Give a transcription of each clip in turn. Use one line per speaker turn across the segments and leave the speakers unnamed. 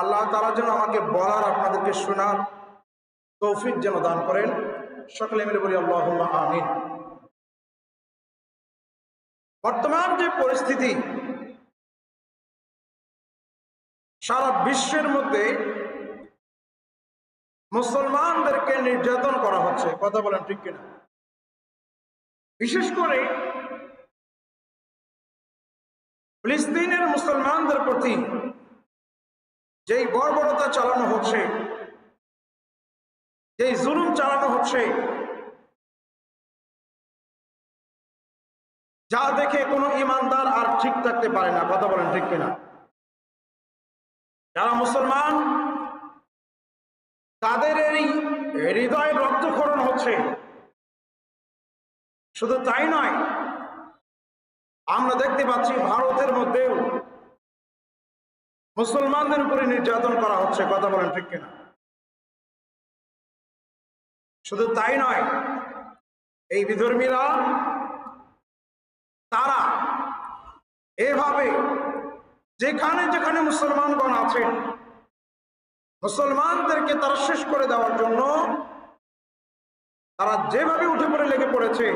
আল্লাহ তারা যেন আমাকে বলার, আপনাদেরকে শোনার তৌফিক যেন দান করেন। সকলে মিলে বলি আল্লাহ আমিন। বর্তমান যে পরিস্থিতি, সারা বিশ্বের মধ্যে মুসলমানদেরকে নির্যাতন করা হচ্ছে। কথা বলেন ঠিক কিনা? বিশেষ করে ফিলিস্তিনের মুসলমানদের প্রতি যেই বর্বরতা চালানো হচ্ছে, যেই জুলুম চালানো হচ্ছে, যা দেখে কোনো ইমানদার আর ঠিক থাকতে পারে না। কথা বলেন ঠিক কিনা? যারা মুসলমান, তাদের এই হৃদয় রক্তক্ষরণ হচ্ছে। শুধু তাই নয়, আমরা দেখতে পাচ্ছি ভারতের মধ্যেও মুসলমানদের উপরে নির্যাতন করা হচ্ছে, কথা বলেন ঠিক কিনা? শুধু তাই নয়, এই বিধর্মীরা, তারা এভাবে যেখানে যেখানে মুসলমানগণ আছেন, মুসলমানদেরকে তারা শেষ করে দেওয়ার জন্য তারা যেভাবে উঠে পড়ে লেগে পড়েছে,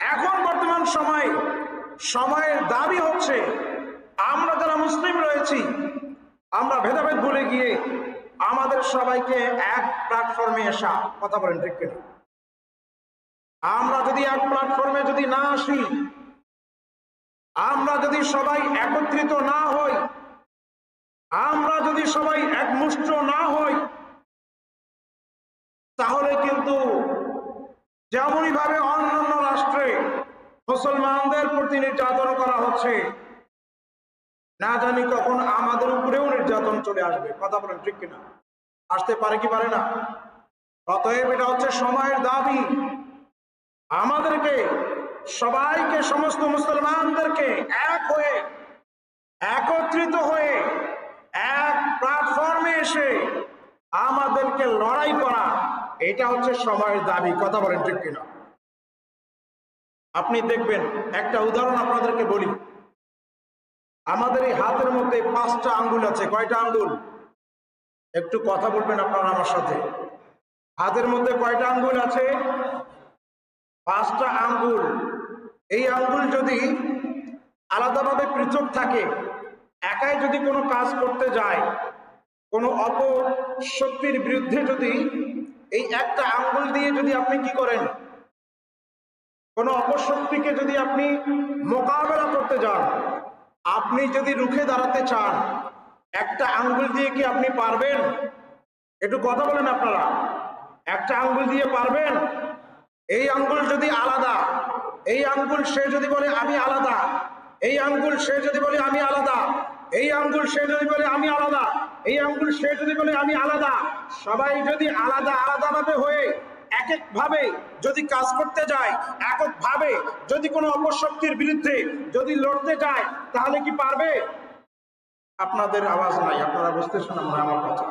এখন বর্তমান সময়, সময়ের দাবি হচ্ছে আমরা যারা মুসলিম রয়েছি, আমরা ভেদাভেদ ভুলে গিয়ে আমাদের সবাইকে এক প্ল্যাটফর্মে আসা কথা বলেন, ঠিক কিনা? আমরা যদি এক প্ল্যাটফর্মে যদি না আসি, আমরা যদি সবাই একত্রিত না হই, আমরা যদি সবাই একমুষ্ট না হই, তাহলে কিন্তু যেমনই ভাবে অন্যান্য রাষ্ট্রে মুসলমানদের প্রতি নির্যাতন করা হচ্ছে না জানি কখন আমাদের উপরেও নির্যাতন চলে আসবে। কথা বলেন ঠিক কিনা? আসতে পারে কি পারে না? অতএব এটা হচ্ছে সময়ের দাবি। আমাদেরকে, সবাইকে, সমস্ত মুসলমানদেরকে এক হয়ে, একত্রিত হয়ে, এক প্ল্যাটফর্মে এসে আমাদেরকে লড়াই করা, এটা হচ্ছে সময়ের দাবি। কথা বলেন ঠিক কিনা? আপনি দেখবেন, একটা উদাহরণ আপনাদেরকে বলি। আমাদের এই হাতের মধ্যে পাঁচটা আঙ্গুল আছে। কয়টা আঙ্গুল? একটু কথা বলবেন আপনারা আমার সাথে। হাতের মধ্যে কয়টা আঙ্গুল আছে? পাঁচটা আঙ্গুল। এই আঙ্গুল যদি আলাদাভাবে পৃথক থাকে, একাই যদি কোনো কাজ করতে যায়, কোনো অপশক্তির বিরুদ্ধে যদি এই একটা আঙ্গুল দিয়ে যদি আপনি কি করেন? কোনো অপশক্তিকে যদি আপনি মোকাবেলা করতে যান আপনি যদি রুখে দাঁড়াতে চান, একটা আঙ্গুল দিয়ে কি আপনি পারবেন? একটু কথা বলেন আপনারা। একটা আঙ্গুল দিয়ে পারবেন? এই আঙ্গুল যদি আলাদা, এই আঙ্গুল সে যদি বলে, আমি আলাদা। এই আঙ্গুল সে যদি বলে, আমি আলাদা। এই আঙ্গুল সে যদি বলে, আমি আলাদা। এই আঙ্গুল সে যদি বলে, আমি আলাদা। সবাই যদি আলাদা আলাদা ভাবে হয়ে এক এক ভাবে যদি কাজ করতে যায় একক ভাবে যদি কোনো অপশক্তির বিরুদ্ধে যদি লড়তে যায়, তাহলে কি পারবে? আপনাদের আওয়াজ নাই, আপনারা বুঝতেছেন আমরা আমার কথা।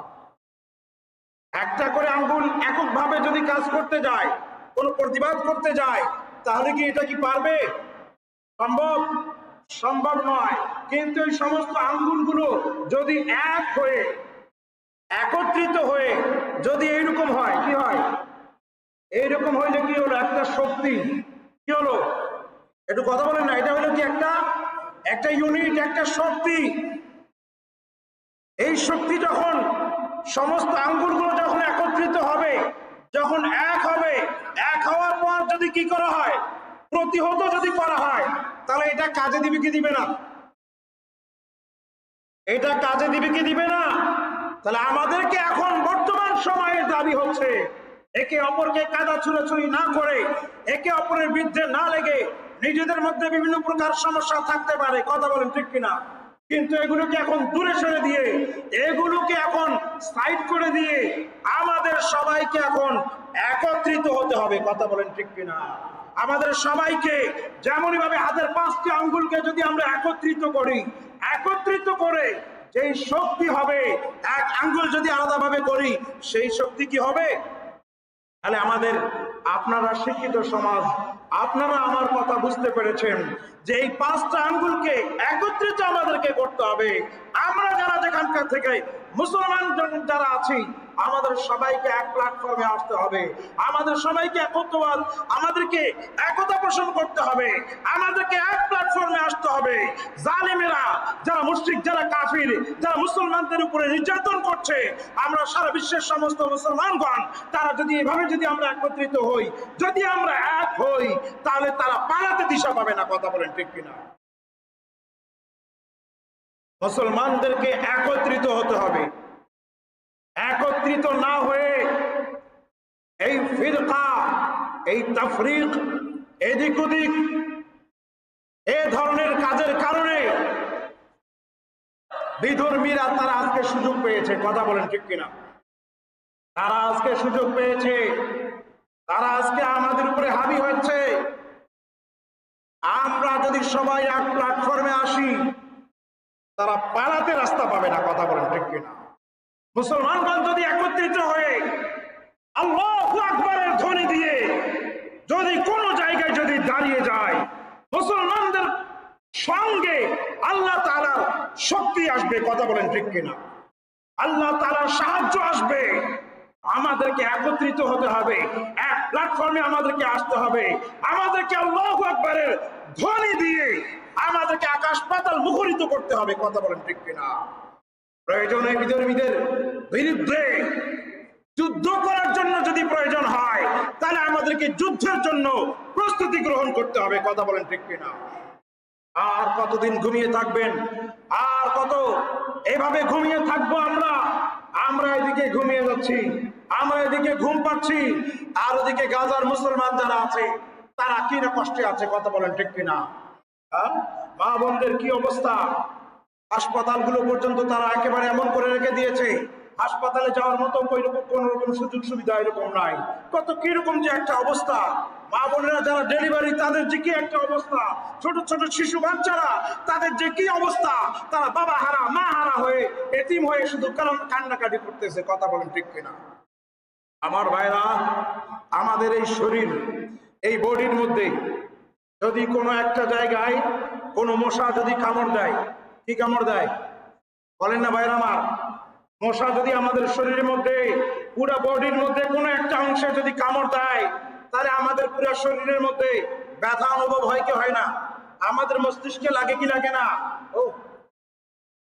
একটা করে আঙ্গুল এককভাবে যদি কাজ করতে যায়, কোনো প্রতিবাদ করতে যায়, তাহলে কি এটা কি পারবে? সম্ভব? সম্ভব নয়। কিন্তু এই সমস্ত আঙ্গুলগুলো যদি এক হয়ে, একত্রিত হয়ে যদি এইরকম হয়, কি হয়? এইরকম হইলে কি হলো? একটা শক্তি। কি হলো? একটু কথা বলেন না, এটা হলো কি একটা? একটা ইউনিট একটা শক্তি। এই শক্তি যখন সমস্ত আঙ্গুলগুলো যখন একত্রিত হবে, যখন এক হবে, এক হওয়ার পর যদি কি করা হয়? প্রতিহত যদি করা হয়, তাহলে এটা কাজে দিবে কি দিবে না? এটা কাজে দিবে কি দিবে না? তাহলে আমাদেরকে এখন বর্তমান সময়ের দাবি হচ্ছে। একে অপরকে কাদা ছুড়াছুড়ি না করে, একে অপরের বিরুদ্ধে না লেগে নিজেদের মধ্যে বিভিন্ন প্রকার সমস্যা থাকতে পারে। কথা বলেন ঠিক কিনা? কিন্তু এগুলোকে এখন দূরে সরে দিয়ে, এগুলোকে এখন সাইড করে দিয়ে আমাদের সবাইকে এখন একত্রিত হতে হবে। কথা বলেন ঠিক কিনা? আমাদের সবাইকে যেমনই ভাবে হাতের পাঁচটি আঙ্গুলকে যদি আমরা একত্রিত করি, একত্রিত করে যেই শক্তি হবে, এক আঙ্গুল যদি আলাদাভাবে করি, সেই শক্তি কি হবে? তাহলে আমাদের আপনারা শিক্ষিত সমাজ, আপনারা আমার কথা বুঝতে পেরেছেন যে এই পাঁচটা আঙ্গুলকে একত্রিত আমাদেরকে করতে হবে। আমরা যারা যেখানকার থেকে মুসলমান যারা আছি, আমাদের সবাইকে এক প্ল্যাটফর্মে আসতে হবে। আমাদের সবাইকে একত্রবাদ, আমাদেরকে একতা পোষণ করতে হবে। আমাদেরকে এক প্ল্যাটফর্মে আসতে হবে। জালিমেরা, যারা মুসলিক যারা কাফির, যারা মুসলমানদের উপরে নির্যাতন করছে, আমরা সারা বিশ্বের সমস্ত মুসলমানগণ, তারা যদি এভাবে যদি আমরা একত্রিত হই, যদি আমরা এক হই, তাহলে তারা পালাতে দিশা পাবে না, কথা বলেন ঠিক কিনা? মুসলমানদেরকে একত্রিত হতে হবে। একত্রিত না হয়ে এই ফিরকা, এই তাফরিক, এদিক ওদিক, এ ধরনের কাজের কারণে বিধর্মীরা তারা আজকে সুযোগ পেয়েছে। কথা বলেন ঠিক কিনা? তারা আজকে সুযোগ পেয়েছে। তারা আজকে আমাদের উপরে হাবি হচ্ছে। আমরা যদি সবাই এক প্ল্যাটফর্মে আসি তারা পালাতে রাস্তা পাবে না, কথা বলেন ঠিক কিনা? মুসলমানগণ যদি একত্রিত হয়ে আল্লাহ আকবরের ধ্বনি দিয়ে যদি কোনো জায়গায় যদি দাঁড়িয়ে যায়, মুসলমানদের সঙ্গে আল্লাহ তাআলার শক্তি আসবে, কথা বলেন ঠিক কিনা? আল্লাহ তাআলার সাহায্য আসবে, আমাদেরকে একত্রিত হতে হবে, এক প্ল্যাটফর্মে আমাদেরকে আসতে হবে, আমাদেরকে আল্লাহ আকবরের ধ্বনি দিয়ে আমাদেরকে আকাশ পাতাল মুখরিত করতে হবে, কথা বলেন ঠিক কিনা? প্রয়োজনে বিধর্মীদের বিরুদ্ধে যুদ্ধ করার জন্য যদি প্রয়োজন হয়, তাহলে আমাদেরকে যুদ্ধের জন্য প্রস্তুতি গ্রহণ করতে হবে, কথা বলেন ঠিক কিনা? আর কতদিন ঘুমিয়ে থাকবেন? আর কত এভাবে ঘুমিয়ে থাকব আমরা? আমরা এদিকে ঘুমিয়ে যাচ্ছি, আমরা এদিকে ঘুম পাচ্ছি, আর ওদিকে গাজার মুসলমান যারা আছে তারা কি না কষ্টে আছে, কথা বলেন ঠিক কিনা? হ্যাঁ? মা বোনদের কি অবস্থা? হাসপাতালগুলো পর্যন্ত তারা একেবারে এমন করে রেখে দিয়েছে। হাসপাতালে যাওয়ার মতো কোন রকম সুযোগ সুবিধা এরকম নাই। কত কীরকম যে একটা অবস্থা। মা বোনেরা যারা ডেলিভারি, তাদের যে কি একটা অবস্থা? ছোট ছোট শিশু বাচ্চারা, তাদের যে কি অবস্থা? তারা বাবা হারা, মা হারা হয়ে এতিম হয়ে শুধু কারণ কান্নাকাটি করতেছে, কথা বলেন ঠিক কিনা? আমার ভাইরা, আমাদের এই শরীর এই বডির মধ্যে যদি কোনো একটা জায়গায় কোনো মশা যদি কামড় দেয়, কি কামড় দেয়? বলেন না ভাইরা আমার, মশা যদি আমাদের শরীরের মধ্যে, পুরো বডির মধ্যে কোনো একটা অংশে যদি কামড় দেয়, তাহলে আমাদের পুরো শরীরের মধ্যে ব্যথা অনুভব হয় কি হয় না? আমাদের মস্তিষ্কে লাগে কি লাগে না? ও,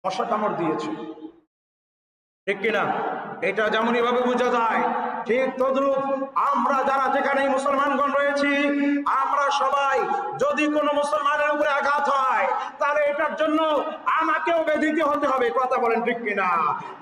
মশা কামড় দিয়েছে। ঠিক কিনা? এটা যেমনই ভাবে বোঝা যায়, ঠিক তদ্রুপ আমরা যারা যেখানে মুসলমানগণ রয়েছি, আমরা সবাই যদি কোনো মুসলমানের উপরে আঘাত হয়, তাহলে এটার জন্য আমাকেও বেদিতে হতে হবে, কথা বলেন ঠিক কিনা?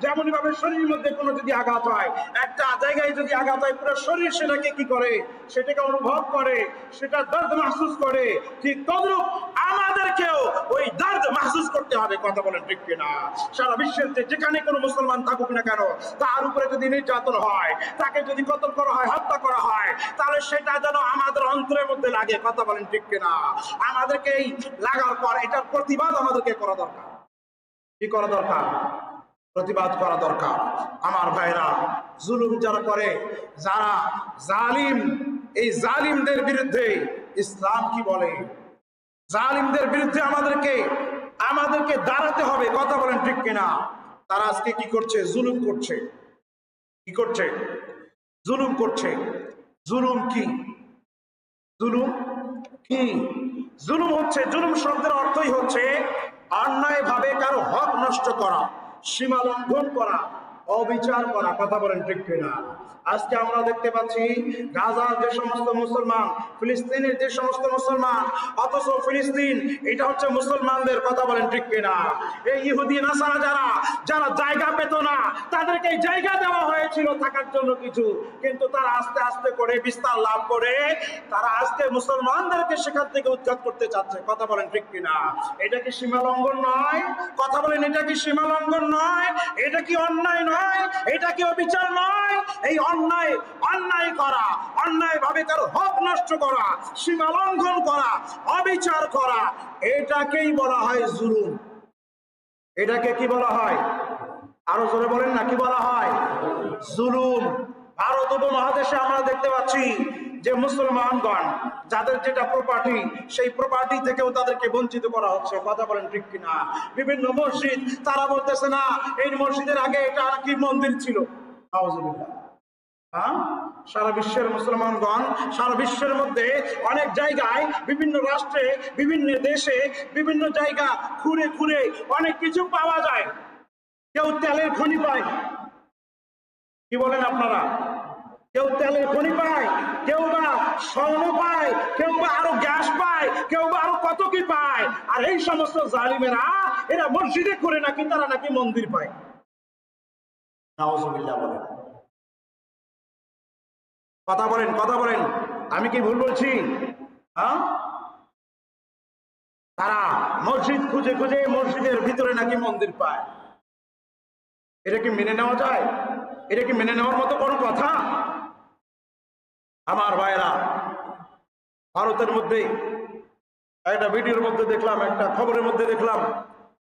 যেমনই ভাবে শরীরের মধ্যে কোনো যদি আঘাত হয়, একটা জায়গায় যদি আঘাত হয়, পুরো শরীর সেটাকে কি করে? সেটাকে অনুভব করে, সেটা দর্দ মাহসুস করে, ঠিক তদ্রুপ আমাদেরকেও ওই দর্দ মাহসুস করতে হবে, কথা বলেন ঠিক কিনা? সারা বিশ্বের যেখানে কোনো মুসলমান থাকুক না কেন, তার উপরে যদি নির্যাতন হয়, তাকে যদি কতল করা হয়, হত্যা করা হয়, তাহলে সেটা যেন আমাদের অন্তরের মধ্যে লাগে, কথা বলেন ঠিক কিনা? আমাদেরকে এই লাগার পর এটার প্রতিবাদ আমাদেরকে করা দরকার। কি করা দরকার? প্রতিবাদ করা দরকার। আমার ভাইরা, জুলুম যারা করে, যারা জালিম, এই জালিমদের বিরুদ্ধে ইসলাম কি বলে? জালিমদের বিরুদ্ধে আমাদেরকে আমাদেরকে দাঁড়াতে হবে, কথা বলেন ঠিক কিনা? তারা আজকে কি করছে? জুলুম করছে। কি করছে? জুলুম করছে। জুলুম কি? জুলুম কি? জুলুম হচ্ছে, জুলুম শব্দের অর্থই হচ্ছে অন্যায় ভাবে কারও হক নষ্ট করা, সীমা লঙ্ঘন করা। অবিচার করা, কথা বলেন ঠিক কিনা? আজকে আমরা দেখতে পাচ্ছি গাজার যে সমস্ত মুসলমান, ফিলিস্তিনের যে সমস্ত মুসলমান, অথচ ফিলিস্তিন এটা হচ্ছে মুসলমানদের, কথা বলেন ঠিক কিনা? এই ইহুদি, নাসারা যারা যারা জায়গা পেত না, তাদেরকে জায়গা দেওয়া হয়েছিল থাকার জন্য কিছু। কিন্তু তারা আস্তে আস্তে করে বিস্তার লাভ করে, তারা আজকে মুসলমানদেরকে সেখান থেকে উৎখাত করতে চাচ্ছে, কথা বলেন ঠিক কিনা? এটা কি সীমা লঙ্ঘন নয়? কথা বলেন, এটা কি সীমা লঙ্ঘন নয়? এটা কি অন্যায় নয়? এটা কি অবিচার নয়? এই অন্যায় অন্যায় করা অন্যায় ভাবে হক নষ্ট করা, সীমা লঙ্ঘন করা, অবিচার করা, এটাকেই বলা হয় জুলুম। এটাকে কি বলা হয়? আরও জোরে বলেন না, কি বলা হয়? জুলুম। ভারত উপমহাদেশে আমরা দেখতে পাচ্ছি যে মুসলমানগণ, যাদের যেটা প্রপার্টি সেই প্রপার্টি থেকেও তাদেরকে বঞ্চিত করা হচ্ছে। কথা বলেন ঠিক কিনা? বিভিন্ন মসজিদ, তারা বলতেছে, না, এই মসজিদের আগে এটা আর কি মন্দির ছিল। হ্যাঁ? সারা বিশ্বের মুসলমানগণ, সারা বিশ্বের মধ্যে অনেক জায়গায়, বিভিন্ন রাষ্ট্রে, বিভিন্ন দেশে, বিভিন্ন জায়গা ঘুরে ঘুরে অনেক কিছু পাওয়া যায়। কেউ তেলের খনি পায়। কি বলেন আপনারা? কেউ তেলের খনি পায়, কেউ বা স্বর্ণ পায়, কেউ বা আরও গ্যাস পায়, কেউ বা আরও কত কি পায়। আর এই সমস্ত জালিমেরা, এরা মসজিদে করে নাকি তারা নাকি মন্দির পায়। বলেন। কথা বলেন কথা বলেন। আমি কি ভুল বলছি? হ্যাঁ? তারা মসজিদ খুঁজে খুঁজে মসজিদের ভিতরে নাকি মন্দির পায়। এটা কি মেনে নেওয়া যায়? এটা কি মেনে নেওয়ার মতো কোনো কথা? আমার ভাইরা ভারতের মধ্যে একটা ভিডিওর মধ্যে দেখলাম, একটা খবরের মধ্যে দেখলাম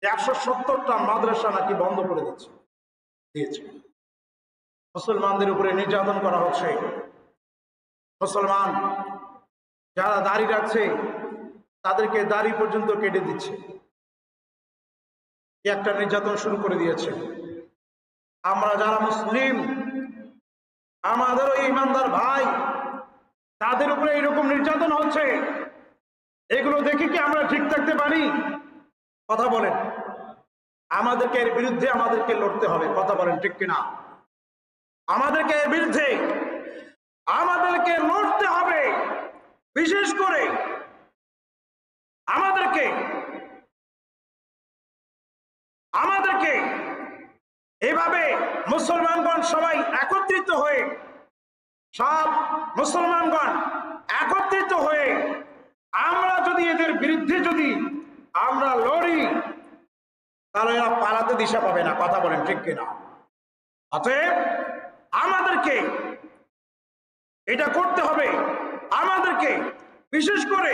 একশো সত্তরটা মাদ্রাসা নাকি বন্ধ করে দিচ্ছে দিয়েছে। মুসলমানদের উপরে নির্যাতন করা হচ্ছে। মুসলমান যারা দাড়ি রাখছে, তাদেরকে দাড়ি পর্যন্ত কেটে দিচ্ছে। একটা নির্যাতন শুরু করে দিয়েছে। আমরা যারা মুসলিম, আমাদেরও ইমানদার ভাই তাদের উপরে এরকম নির্যাতন হচ্ছে। এগুলো দেখে কি আমরা ঠিক থাকতে পারি? কথা বলেন। আমাদেরকে এর বিরুদ্ধে আমাদেরকে লড়তে হবে, কথা বলেন ঠিক কিনা? আমাদেরকে এর বিরুদ্ধে আমাদেরকে লড়তে হবে, বিশেষ করে আমাদেরকে আমাদেরকে এভাবে মুসলমানগণ সবাই একত্রিত হয়ে সব মুসলমানগণ একত্রিত হয়ে আমরা যদি এদের বিরুদ্ধে যদি আমরা লড়ি, তাহলে এরা পালাতে দিশা পাবে না। কথা বলেন, ঠিক কিনা? অতএব আমাদেরকে এটা করতে হবে। আমাদেরকে বিশেষ করে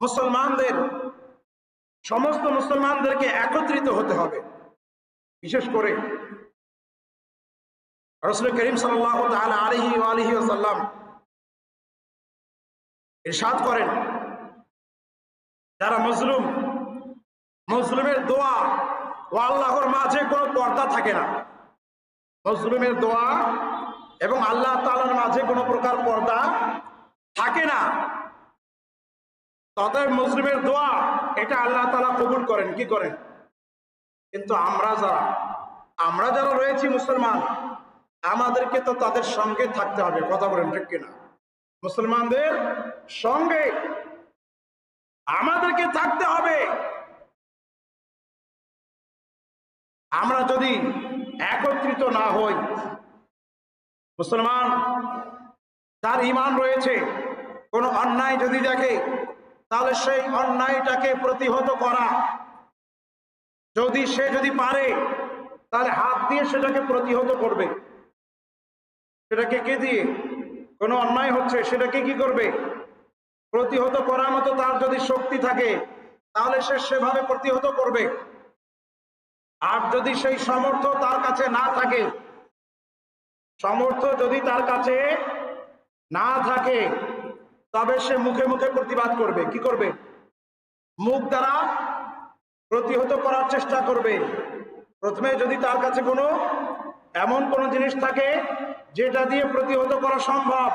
মুসলমানদের, সমস্ত মুসলমানদেরকে একত্রিত হতে হবে। বিশেষ করে রসুল করিম সাল্লাহ আলহি আলহি আসাল্লাম ইরশাদ করেন। যারা মজলুম, মজলুমের দোয়া ও আল্লাহর মাঝে কোনো পর্দা থাকে না। মজলুমের দোয়া এবং আল্লাহ তালার মাঝে কোনো প্রকার পর্দা থাকে না। ততএব মুসলিমের দোয়া, এটা আল্লাহ তালা কবুল করেন। কি করেন? কিন্তু আমরা যারা আমরা যারা রয়েছি মুসলমান আমাদেরকে তো তাদের সঙ্গে থাকতে হবে, কথা বলেন ঠিক কিনা? মুসলমানদের সঙ্গে আমাদেরকে থাকতে হবে। আমরা যদি একত্রিত না হই, মুসলমান, তার ইমান রয়েছে, কোনো অন্যায় যদি দেখে, তাহলে সেই অন্যায়টাকে প্রতিহত করা। যদি সে যদি পারে, তাহলে হাত দিয়ে সেটাকে প্রতিহত করবে। সেটাকে কে দিয়ে? কোনো অন্যায় হচ্ছে, সেটাকে কি করবে? প্রতিহত করার মতো তার যদি শক্তি থাকে, তাহলে সে সেভাবে প্রতিহত করবে। আর যদি সেই সামর্থ্য তার কাছে না থাকে, সামর্থ্য যদি তার কাছে না থাকে, তবে সে মুখে মুখে প্রতিবাদ করবে। কি করবে? মুখ দ্বারা প্রতিহত করার চেষ্টা করবে। প্রথমে যদি তার কাছে কোনো, এমন কোনো জিনিস থাকে যেটা দিয়ে প্রতিহত করা সম্ভব,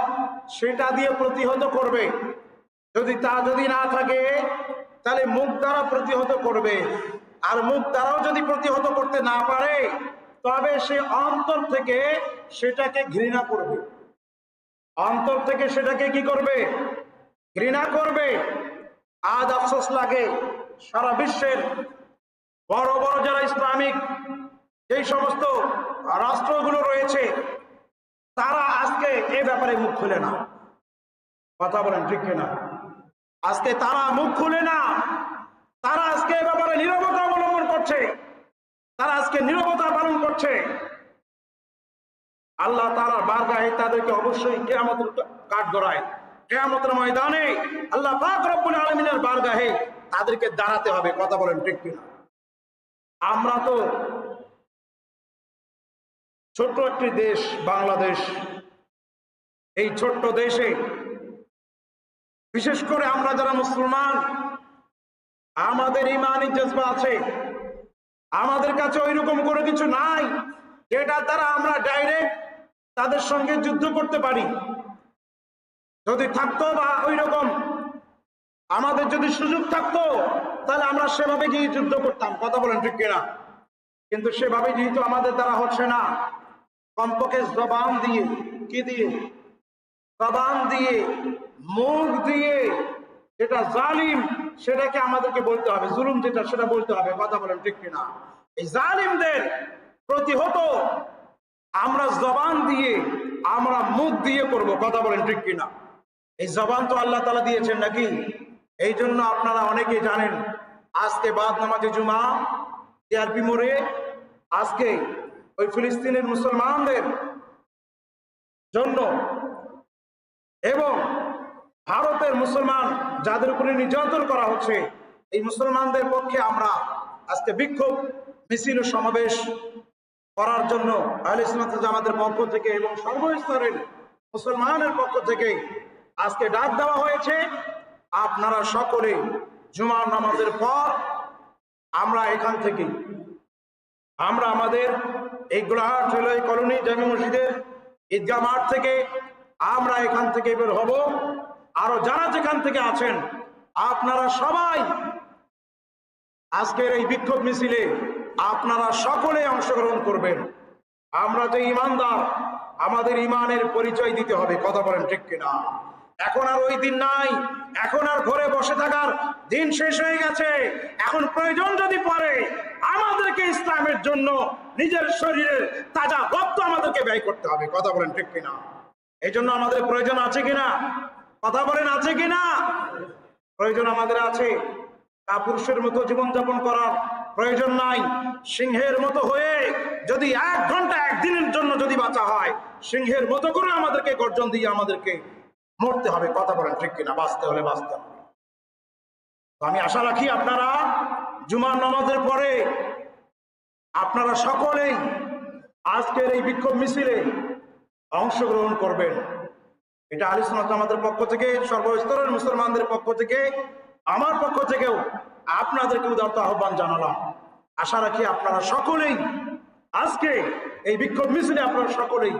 সেটা দিয়ে প্রতিহত করবে। যদি তা যদি না থাকে, তাহলে মুখ দ্বারা প্রতিহত করবে। আর মুখ দ্বারাও যদি প্রতিহত করতে না পারে, তবে সে অন্তর থেকে সেটাকে ঘৃণা করবে। অন্তর থেকে সেটাকে কি করবে? ঘৃণা করবে। আজ আফসোস লাগে সারা বিশ্বের বড় বড় যারা ইসলামিক, যেই সমস্ত রাষ্ট্রগুলো রয়েছে তারা আজকে এ ব্যাপারে মুখ খুলে না। কথা বলেন ঠিক কিনা? আজকে তারা মুখ খুলে না। তারা আজকে এ ব্যাপারে নিরবতা অবলম্বন করছে। তারা আজকে নিরবতা পালন করছে। আল্লাহ তারা বারগাহে তাদেরকে অবশ্যই কেয়ামতের কাঠ গড়ায় কেয়ামতের ময়দানে আল্লাহ পাক রব্বুল আলমিনের বারগাহে তাদেরকে দাঁড়াতে হবে। কথা বলেন ঠিক কিনা? আমরা তো ছোট্ট একটি দেশ, বাংলাদেশ। এই ছোট্ট দেশে বিশেষ করে আমরা যারা মুসলমান, আমাদের ইমানি জজবা আছে। আমাদের কাছে ওই রকম কোনো কিছু নাই যেটা দ্বারা আমরা ডাইরেক্ট তাদের সঙ্গে যুদ্ধ করতে পারি। যদি থাকতো বা ওই রকম আমাদের যদি সুযোগ থাকতো, তাহলে আমরা সেভাবে গিয়ে যুদ্ধ করতাম। কথা বলেন ঠিক কিনা? কিন্তু সেভাবে যেহেতু আমাদের দ্বারা হচ্ছে না। কমপক্ষে জবান দিয়ে, কি দিয়ে? জবান দিয়ে, মুখ দিয়ে। যেটা জালিম, সেটাকে আমাদেরকে বলতে হবে। জুলুম যেটা, সেটা বলতে হবে। কথা বলেন ঠিক কিনা? এই জালিমদের প্রতিহত আমরা জবান দিয়ে, আমরা মুখ দিয়ে করব। কথা বলেন ঠিক কিনা? এই জবান তো আল্লাহ তালা দিয়েছেন নাকি? এই জন্য আপনারা অনেকে জানেন, আজকে বাদ নামাজে জুমা, টিআরপি মোড়ে, আজকে ওই ফিলিস্তিনের মুসলমানদের জন্য এবং ভারতের মুসলমান যাদের উপরে নির্যাতন করা হচ্ছে, এই মুসলমানদের পক্ষে আমরা আজকে বিক্ষোভ, মিছিল সমাবেশ করার জন্য জামাতের পক্ষ থেকে এবং সর্বস্তরের মুসলমানের পক্ষ থেকে আজকে ডাক দেওয়া হয়েছে, আপনারা সকলে জুমার নামাজের পর আমরা এখান থেকে আমরা আমাদের এই গোলাহাট রেলওয়ে কলোনি জামি মসজিদের ঈদগাহ মাঠ থেকে আমরা এখান থেকে বের হব। আরও যারা যেখান থেকে আছেন, আপনারা সবাই আজকের এই বিক্ষোভ মিছিলে আপনারা সকলে অংশগ্রহণ করবেন। আমরা যে ইমানদার, আমাদের ইমানের পরিচয় দিতে হবে, কথা বলেন ঠিক কিনা? এখন আর ওই দিন নাই। এখন আর ঘরে বসে থাকার দিন শেষ হয়ে গেছে। এখন প্রয়োজন যদি পড়ে, আমাদেরকে ইসলামের জন্য নিজের শরীরের তাজা রক্ত আমাদেরকে ব্যয় করতে হবে। কথা বলেন ঠিক কিনা? এই জন্য আমাদের প্রয়োজন আছে কিনা? কথা বলেন আছে কিনা? প্রয়োজন আমাদের আছে। কাপুরুষের মতো জীবনযাপন করার প্রয়োজন নাই। সিংহের মতো হয়ে যদি এক ঘণ্টা একদিনের জন্য যদি বাঁচা হয়, সিংহের মতো করে আমাদেরকে গর্জন দিয়ে আমাদেরকে মরতে হবে, কথা বলেন ঠিক কিনা, বাঁচতে হলে বাঁচতে হবে। আমি আশা রাখি আপনারা জুমার নামাজের পরে আপনারা সকলেই আজকের এই বিক্ষোভ মিছিলে অংশগ্রহণ করবেন। এটা আলিসনাত আমাদের পক্ষ থেকে, সর্বস্তরের মুসলমানদের পক্ষ থেকে, আমার পক্ষ থেকেও আপনাদেরকে উদারত আহ্বান জানালাম। আশা রাখি আপনারা সকলেই আজকে এই বিক্ষোভ মিছিলে আপনারা সকলেই